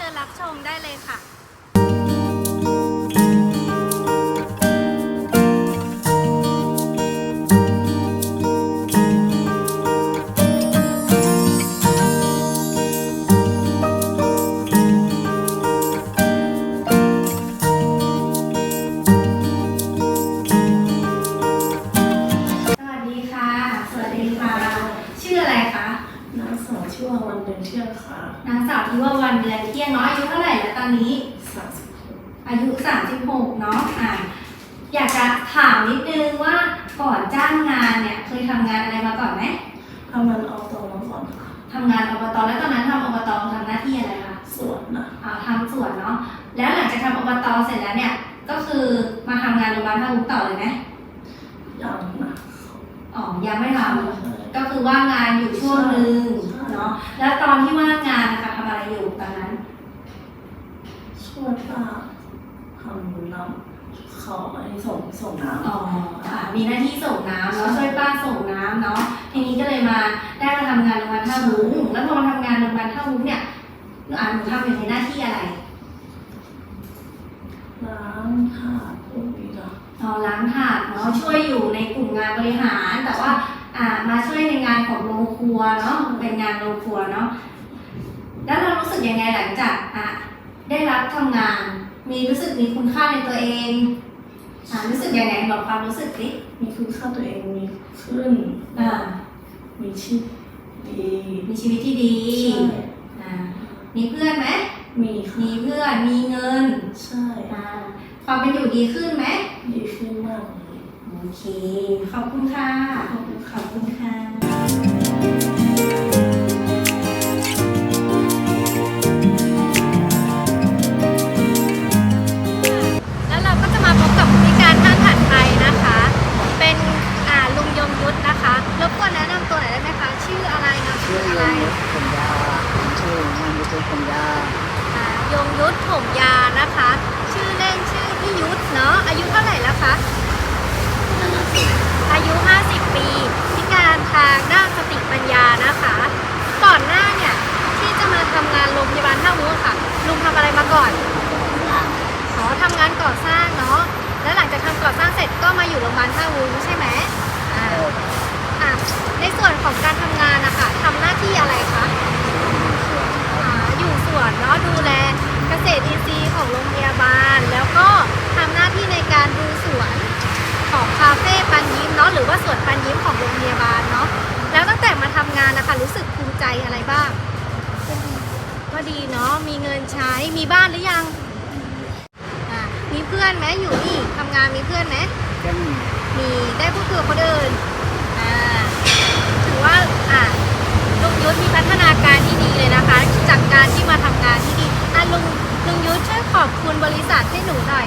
เชิญรับชมได้เลยค่ะ นางสาวชื่อว่าวันเป็นเที่ยงค่ะนางสาวที่ว่าวันเดือนเที่ยงเนาะอายุเท่าไหร่แล้วตอนนี้ สามสิบหกอายุ 36 เนาะอะอยากจะถามนิดนึงว่าก่อนจ้างงานเนี่ย เคยทำงานอะไรมาก่อนไหมทำงานเอาตัวมาก่อนค่ะทำงานอบตแล้วตอนนั้นทำอบตทำหน้าที่อะไรคะสวนนะอ่าทำสวนเนาะแล้วหลังจากทำอบตเสร็จแล้วเนี่ย ก็คือมาทำงานโรงพยาบาลท่าวุ้งต่อเลยไหมยังนะอ๋อยังไม่ทำก็ คือว่างงานอยู่ช่วงหนึ่งเนาะแล้วตอนที่ว่างงานนะคะทำอะไรอยู่ตอนนั้นช่วยป้าทำน้ำเขาไอ้ส่งส่งน้ำอ๋ออ่ามีหน้าที่ส่งน้ำเนาะช่วยป้าส่งน้ำเนาะทีนี้ก็เลยมาได้มาทำงานโรงพยาบาลท่าวุ้งแล้วพอมาทำงานโรงพยาบาลท่าวุ้งเนี่ยอ่าหนูทำอยู่ในหน้าที่อะไรล้างถาดพวกนี้นะอ๋อล้างถาดเนาะช่วยอยู่ในกลุ่มงานบริหารแต่ว่าอ่า มาช่วยในงานของโรงครัวเนาะเป็นงานโรงครัวเนาะแล้วเรารู้สึกยังไงหลังจากอะได้รับทำงาน มีรู้สึกมีคุณค่าในตัวเองอ่ารู้สึกยังไงบอกความรู้สึกสิมีคุณค่าตัวเองมีขึ้นอ่ามีชีพดีมีชีวิตที่ดีใช่อ่ามีเพื่อนไหมมีค่ะมีเพื่อนมีเงินใช่อ่าความเป็นอยู่ดีขึ้นไหมดีขึ้นมากเลยโอเคขอบคุณค่ะ ขอบคุณค่ะขอบคุณค่ะแล้วเราก็จะมาพบกับผู้พิการท่านถัดไปนะคะ เป็นอ่าลุงยงยุทธนะคะรบกวนแนะนำตัวหน่อยได้ไหมคะ ชื่ออะไรนามสชื่กุอลยอะไรงยุทธผมยาชื่อนามสกุลผมยาอ่ายงยุทธผมยานะคะ ชื่อเล่นชื่อพี่ยุทธเนาะอายุเท่าไหร่แล้วคะ อายุ 50 ปี พิการทางด้านสติปัญญานะคะ ก่อนหน้าเนี่ย ที่จะมาทำงานโรงพยาบาลท่ามุ้งค่ะ ลุงทำอะไรมาก่อนอ๋อทำงานก่อสร้างเนาะ แล้วหลังจากทำก่อสร้างเสร็จก็มาอยู่โรงพยาบาลท่าวุ้งใช่ไหมอ่าอะในส่วนของการทำงานนะคะทำหน้าที่อะไรคะอ่าอยู่สวนเนาะดูแลเกษตรอินทรีย์ของโรงพยาบาล แล้วก็ทำหน้าที่ในการดูสวน ของคาเฟ่ปันยิ้มเนาะห รือว่าสวนปันยิ้มของโรงพยาบาลเนาะแล้วตั้งแต่มาทำงานนะคะรู้สึกภูมิใจอะไรบ้าง ก็ดีเนาะมีเงินใช้มีบ้านหรือยังอะมีเพื่อนไหมอยู่นี่ทำงานมีเพื่อนไหมก็มีมีได้พูดคุยกับคนอื่นอ่าถือว่าอะลุงยุทธมีพัฒนาการที่ดีเลยนะคะ จากการที่มาทำงานที่ดีอะลุงลุงยุทธช่วยขอบคุณบริษัทให้หนูหน่อย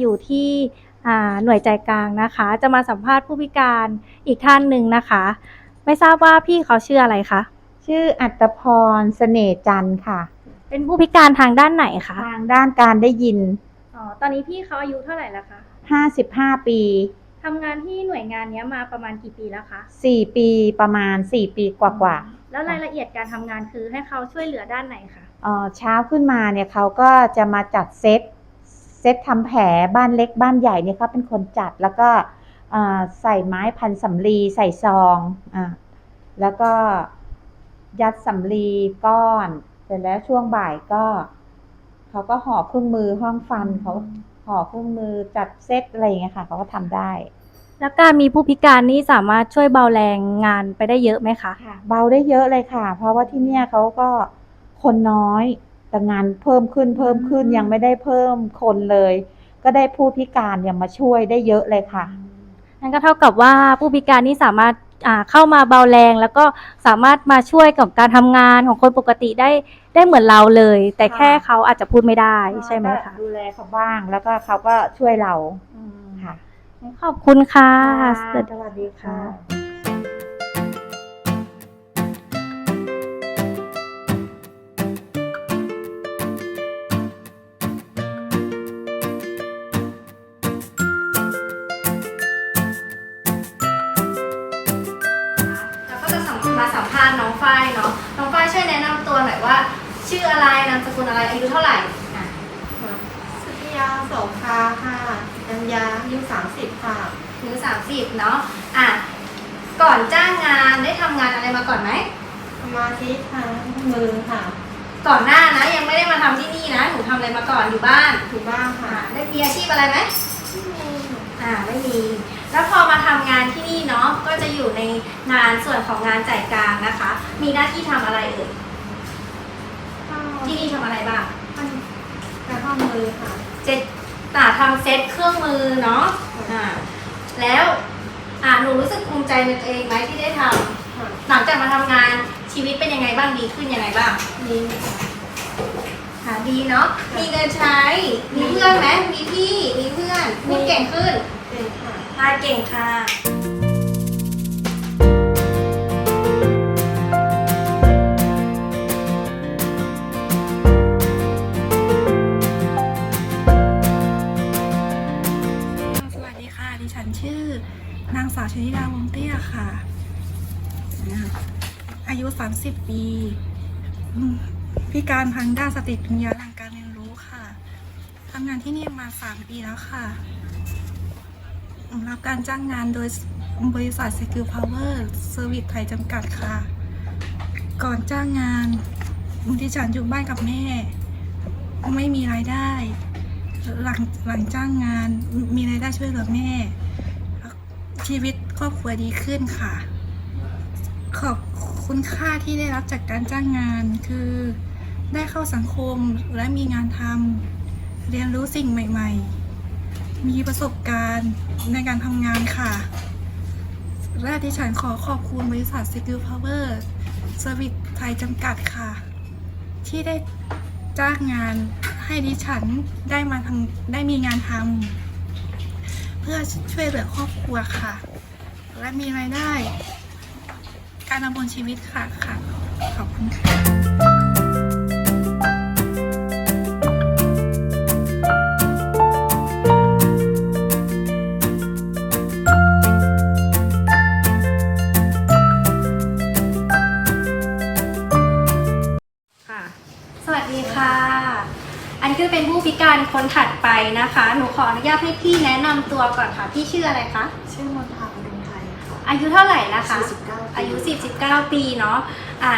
อยู่ที่อ่าหน่วยใจกลางนะคะ จะมาสัมภาษณ์ผู้พิการอีกท่านหนึ่งนะคะ ไม่ทราบว่าพี่เขาชื่ออะไรคะชื่ออัตพรเสน่ห์จันทร์ค่ะ เป็นผู้พิการทางด้านไหนคะทางด้านการได้ยินอ๋อตอนนี้พี่เขาอายุเท่าไหร่แล้วคะ55ปีทำงานที่หน่วยงานเนี้ยมาประมาณกี่ปีแล้วคะ4ปีประมาณ4ปีกว่าแล้วรายละเอียดการทำงานคือให้เขาช่วยเหลือด้านไหนคะๆเอ่อเช้าขึ้นมาเนี่ยเขาก็จะมาจัดเซต เซตทำแผลบ้านเล็กบ้านใหญ่เนี่ยเขาเป็นคนจัดแล้วก็เอ่อใส่ไม้พันสำลีใส่ซองอ่าแล้วก็ยัดสำลีก้อนเสร็จแล้วช่วงบ่ายก็ เขาก็ห่อเครื่องมือห้องฟันเขาห่อเครื่องมือจัดเซตอะไรอย่างเงี้ยค่ะเขาก็ทำได้ แล้วการมีผู้พิการนี่สามารถช่วยเบาแรงงานไปได้เยอะไหมคะค่ะ เบาได้เยอะเลยค่ะ เพราะว่าที่เนี่ยเขาก็คนน้อย แต่งานเพิ่มขึ้นเพิ่มขึ้นยังไม่ได้เพิ่มคนเลย ก็ได้ผู้พิการเนี่ยมาช่วยได้เยอะเลยค่ะ นั่นก็เท่ากับว่าผู้พิการนี่สามารถอ่าเข้ามาเบาแรง แล้วก็สามารถมาช่วยกับการทำงานของคนปกติได้ได้เหมือนเราเลย แต่แค่เขาอาจจะพูดไม่ได้ใช่ไหมคะดูแลเขาบ้างแล้วก็เขาก็ช่วยเราค่ะขอบคุณค่ะ สวัสดีค่ะามสกุลอะไรอายุเท่าไหร่อะสุธิยาโสภาค่ะกัญญาอายุสามสิบค่ะ อายุสามสิบเนาะอะก่อนจ้างงานได้ทำงานอะไรมาก่อนไหม สมาธิทางมือค่ะก่อนหน้านะยังไม่ได้มาทำที่นี่นะหนูทำอะไรมาก่อนอยู่บ้านถูกบ้างอะค่ะได้มีอาชีพอะไรไหม อ่าไม่มี แล้วพอมาทำงานที่นี่เนาะก็จะอยู่ในงานส่วนของงานจ่ายกลางนะคะ มีหน้าที่ทำอะไรเอ่ย ที่นี่ทำอะไรบ้างกระท่อมมือค่ะ เจ็ดตาทำเซ็ตเครื่องมือเนาะอ่าแล้วอ่าหนูรู้สึกภูมิใจในตัวเองไหมที่ได้ทำค่ะหลังจากมาทำงานชีวิตเป็นยังไงบ้างดีขึ้นยังไงบ้างนี่ค่ะหาดีเนาะมีเงินใช้ มีเพื่อนไหมมีพี่มีเพื่อนพูดเก่งขึ้นเป็นค่ะ พาเก่งค่ะ ปัญญาทางการเรียนรู้ค่ะทำงานที่นี่มา3ปีแล้วค่ะรับการจ้างงานโดยบริษัท Skill Power Service ไทยจำกัดค่ะ ก่อนจ้างงานดิฉันอยู่บ้านกับแม่ ไม่มีรายได้ หลังหลังจ้างงานมีรายได้ช่วยเหลือแม่ ชีวิตครอบครัวดีขึ้นค่ะ ขอบคุณค่าที่ได้รับจากการจ้างงานคือ ได้เข้าสังคมและมีงานทำเรียนรู้สิ่งใหม่ ๆ มีประสบการณ์ในการทำงานค่ะ และดิฉันขอขอบคุณบริษัท Skill Power Service ไทยจำกัดค่ะ ที่ได้จ้างงานให้ดิฉันได้มาทำได้มีงานทำเพื่อช่วยเหลือครอบครัวค่ะ และมีรายได้ การดำรงชีวิตค่ะค่ะ ขอบคุณค่ะ นะคะ หนูขออนุญาตให้พี่แนะนำตัวก่อนค่ะ พี่ชื่ออะไรคะ ชื่อมนทาอุดมไทยค่ะอายุเท่าไหร่นะคะ 49อายุ 49 ปีเนาะ อ่า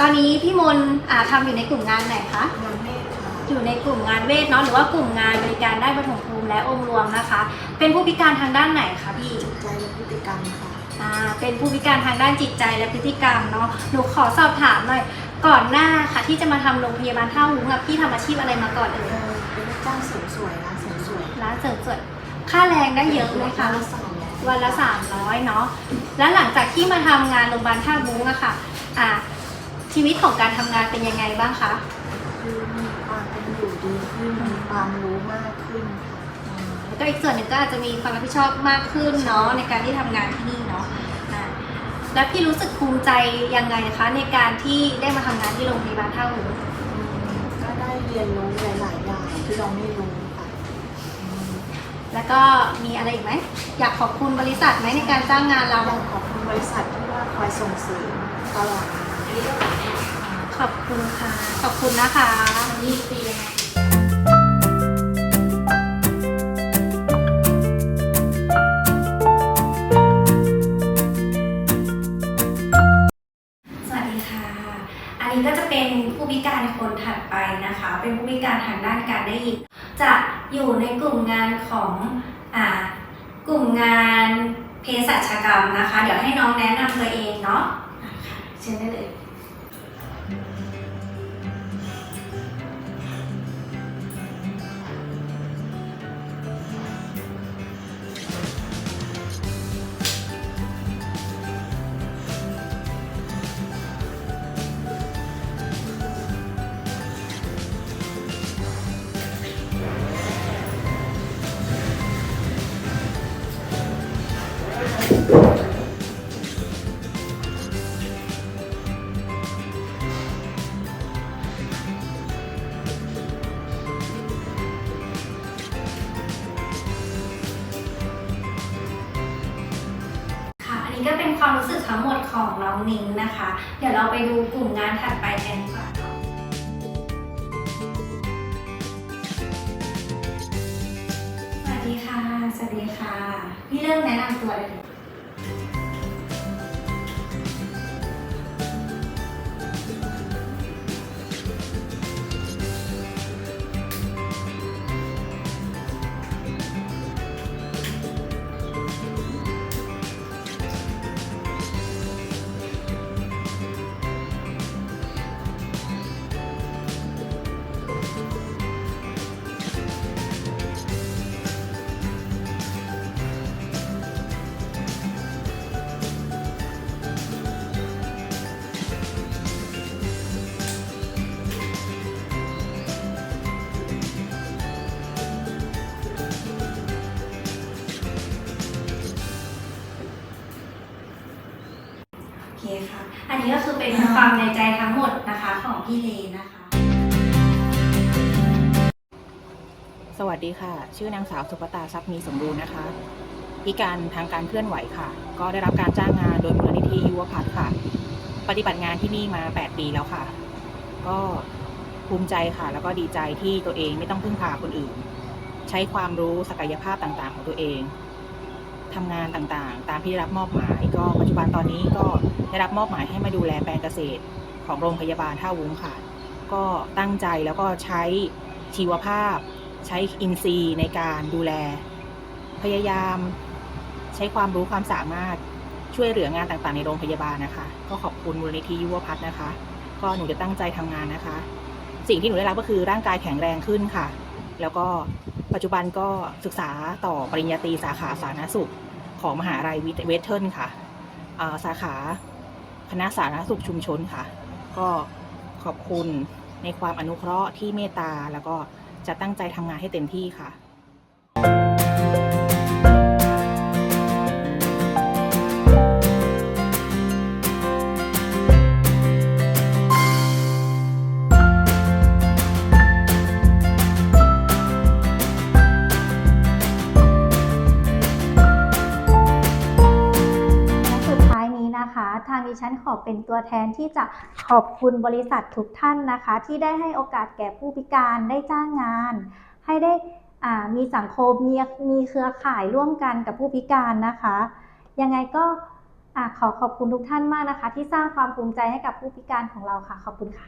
ตอนนี้พี่มนต์อ่าทำอยู่ในกลุ่มงานไหนคะ งานเมฆค่ะอยู่ในกลุ่มงานเวทเนาะหรือว่ากลุ่มงานบริการได้านปฐมภูมิและองค์รวมนะคะ เป็นผู้พิการทางด้านไหนคะพี่ใจและพฤติกรรมค่ะอ่า เป็นผู้พิการทางด้านจิตใจและพฤติกรรมเนาะ หนูขอสอบถามหน่อย ก่อนหน้าค่ะที่จะมาทำโรงพยาบาลท่าวุ้งอะพี่ทำอาชีพอะไรมาก่อนเอ่ย เออ เป็นลูกจ้างเสริมสวยร้านเสริมสวยร้านเสริมสวย ค่าแรงได้เยอะไหมคะละสามร้อยวันละสามร้อยเนาะ แล้วหลังจากที่มาทำงานโรงพยาบาลท่าวุ้งอะค่ะ อ่าชีวิตของการทำงานเป็นยังไงบ้างคะ คือมีความเป็นอยู่ดีขึ้นมีความรู้มากขึ้นค่ะแล้วก็อีกส่วนหนึ่งก็อาจจะมีความรับผิดชอบมากขึ้นเนาะในการที่ทำงานที่นี่เนาะอ่าแล้วพี่รู้สึกภูมิใจยังไงคะ ในการที่ได้มาทำงานที่โรงพยาบาลท่าวุ้งก็ได้เรียนรู้ ที่เราไม่รู้ค่ะแล้วก็มีอะไรอีกไหม อยากขอบคุณบริษัทไหมในการจ้างงานเรา อยากขอบคุณบริษัทที่ว่าคอยส่งเสริมตลอดมาขอบคุณค่ะ ขอบคุณนะคะ นี่ปี นนี้ก็จะเป็นผู้พิการคนถัดไปนะคะ เป็นผู้พิการทางด้านการได้ยิน จะอยู่ในกลุ่มงานของอ่ากลุ่มงานเภสัชกรรมนะคะ เดี๋ยวให้น้องแนะนำตัวเองเนาะอะค่ะเชิญได้เลย นี้ก็เป็นความรู้สึกทั้งหมดของน้องนิ้งนะคะ เดี๋ยวเราไปดูกลุ่มงานถัดไปกันดีกว่าค่ะสวัสดีค่ะ สวัสดีค่ะ พี่เริ่มแนะนำตัวเลย ความในใจทั้งหมดนะคะของพี่เลนะคะ สวัสดีค่ะ ชื่อนางสาวสุภตาทรัพย์มีสมบูรณ์นะคะพิการทางการเคลื่อนไหวค่ะ ก็ได้รับการจ้างงานโดยมูลนิธิยุวพัฒน์ค่ะ ปฏิบัติงานที่นี่มา 8 ปีแล้วค่ะ ก็ภูมิใจค่ะ แล้วก็ดีใจที่ตัวเองไม่ต้องพึ่งพาคนอื่น ใช้ความรู้ศักยภาพต่างๆ ของตัวเอง ทำงานต่างๆ ตามที่ได้รับมอบหมาย ก็ปัจจุบันตอนนี้ก็ได้รับมอบหมายให้มาดูแลแปลงเกษตรของโรงพยาบาลท่าวุ้งค่ะ ก็ตั้งใจแล้วก็ใช้ชีวภาพ ใช้อินทรีย์ในการดูแล พยายามใช้ความรู้ความสามารถช่วยเหลืองานต่างๆ ในโรงพยาบาลนะคะ ก็ขอบคุณมูลนิธิยุวพัฒน์นะคะ ก็หนูจะตั้งใจทำงานนะคะ สิ่งที่หนูได้รับก็คือร่างกายแข็งแรงขึ้นค่ะ แล้วก็ปัจจุบันก็ศึกษาต่อปริญญาตรีสาขาสาธารณสุข ของมหาลัยเวทเทิร์นค่ะสาขาคณะสาธารณสุขชุมชนค่ะ ก็ขอบคุณในความอนุเคราะห์ที่เมตตาแล้วก็จะตั้งใจทำงานให้เต็มที่ค่ะ ทางดิฉันขอเป็นตัวแทนที่จะขอบคุณบริษัททุกท่านนะคะ ที่ได้ให้โอกาสแก่ผู้พิการได้จ้างงาน ให้ได้อ่ามีสังคมมีมีเครือข่ายร่วมกันกับผู้พิการนะคะ ยังไงก็อ่าขอขอบคุณทุกท่านมากนะคะ ที่สร้างความภูมิใจให้กับผู้พิการของเราค่ะ ขอบคุณค่ะ